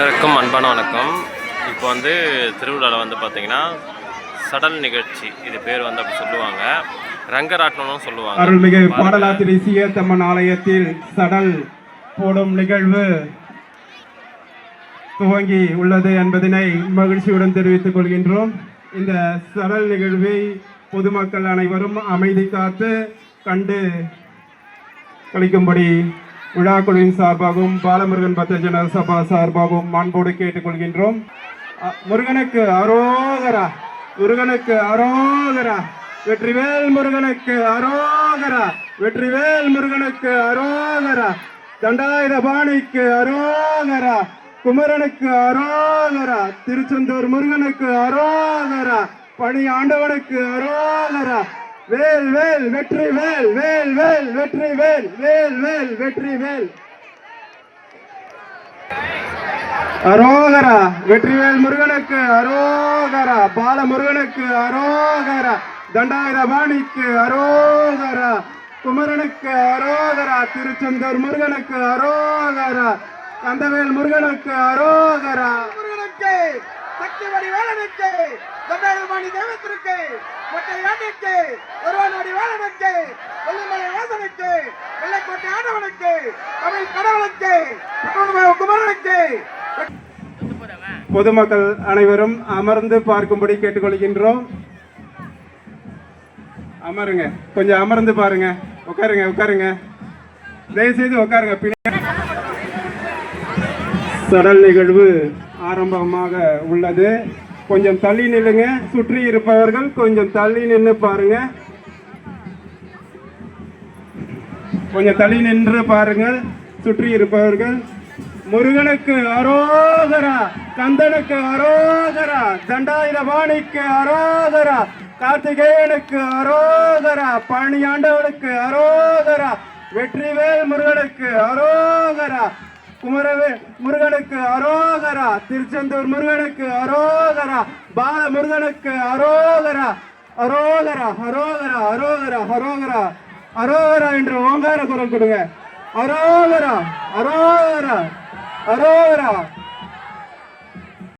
அனைவருக்கும் அன்பான வணக்கம். இப்போ வந்து திருவிழாவில் வந்து பார்த்தீங்கன்னா சடல் நிகழ்ச்சி. இது பேர் வந்து அப்படி சொல்லுவாங்க. ரங்கராட்டனம்னு சொல்லுவாங்க. அருள்மிகு பாடலாத்திரி சீயத்தம்மன் ஆலயத்தில் சடல் போடும் நிகழ்வு துவங்கி உள்ளது என்பதனை மகிழ்ச்சியுடன் தெரிவித்துக் கொள்கின்றோம். இந்த சடல் நிகழ்வை பொதுமக்கள் அனைவரும் அமைதி காத்து கண்டு கழிக்கும்படி விழாக்குழுவின் சார்பாகவும் பாலமுருகன் பக்தஜன சபா சார்பாகவும் மாண்போடு கேட்டுக்கொள்கின்றோம். முருகனுக்கு அரோகரா முருகனுக்கு அரோகரா வெற்றிவேல் முருகனுக்கு அரோகரா வெற்றிவேல் முருகனுக்கு அரோகரா தண்டாயுத பாணிக்கு அரோகரா குமரனுக்கு அரோகரா திருச்செந்தூர் முருகனுக்கு அரோகரா பணி ஆண்டவனுக்கு அரோகரா வேல் வேல் வெற்றி வேல் வேல் வேல் வெற்றி வேல் வேல் வேல் வெற்றி வேல். அரோகரா வெற்றிவேல் முருகனுக்கு அரோகரா பால முருகனுக்கு அரோகரா தண்டாயுதபாணிக்கு அரோகரா குமரனுக்கு அரோகரா திருச்செந்தூர் முருகனுக்கு அரோகரா கந்தவேல் முருகனுக்கு அரோகரா. முருகனுக்கு சக்தி வடிவேலனுக்கு தண்டாயுதபாணி தெய்வத்திற்கு மொட்டை ஒருவனுடைய வேலனுக்கு கொல்லிமலை வாசனுக்கு வெள்ளைக்கோட்டை ஆண்டவனுக்கு தமிழ் கடவுளுக்கு குமரனுக்கு. பொதுமக்கள் அனைவரும் அமர்ந்து பார்க்கும்படி கேட்டுக்கொள்கின்றோம். அமருங்க. கொஞ்சம் அமர்ந்து பாருங்க. உட்காருங்க உட்காருங்க. தயவுசெய்து உட்காருங்க. சடல் நிகழ்வு ஆரம்பமாக உள்ளது. கொஞ்சம் தள்ளி நில்லுங்க. சுற்றி இருப்பவர்கள் கொஞ்சம் தள்ளி நின்று பாருங்க. கொஞ்சம் தள்ளி நின்று பாருங்கள். சுற்றி இருப்பவர்கள். முருகனுக்கு அரோகரா கந்தனுக்கு அரோகரா தண்டாயுதபாணிக்கு அரோகரா கார்த்திகேயனுக்கு அரோகரா பழனியாண்டவனுக்கு அரோகரா வெற்றிவேல் முருகனுக்கு அரோகரா குமரவே முருகனுக்கு அரோகரா. திருச்செந்தூர் முருகனுக்கு அரோகரா. பால முருகனுக்கு அரோகரா. அரோகரா அரோகரா அரோகரா அரோகரா. அரோகரா என்று ஓங்கார குரல் கொடுங்க. அரோகரா அரோகரா அரோகரா.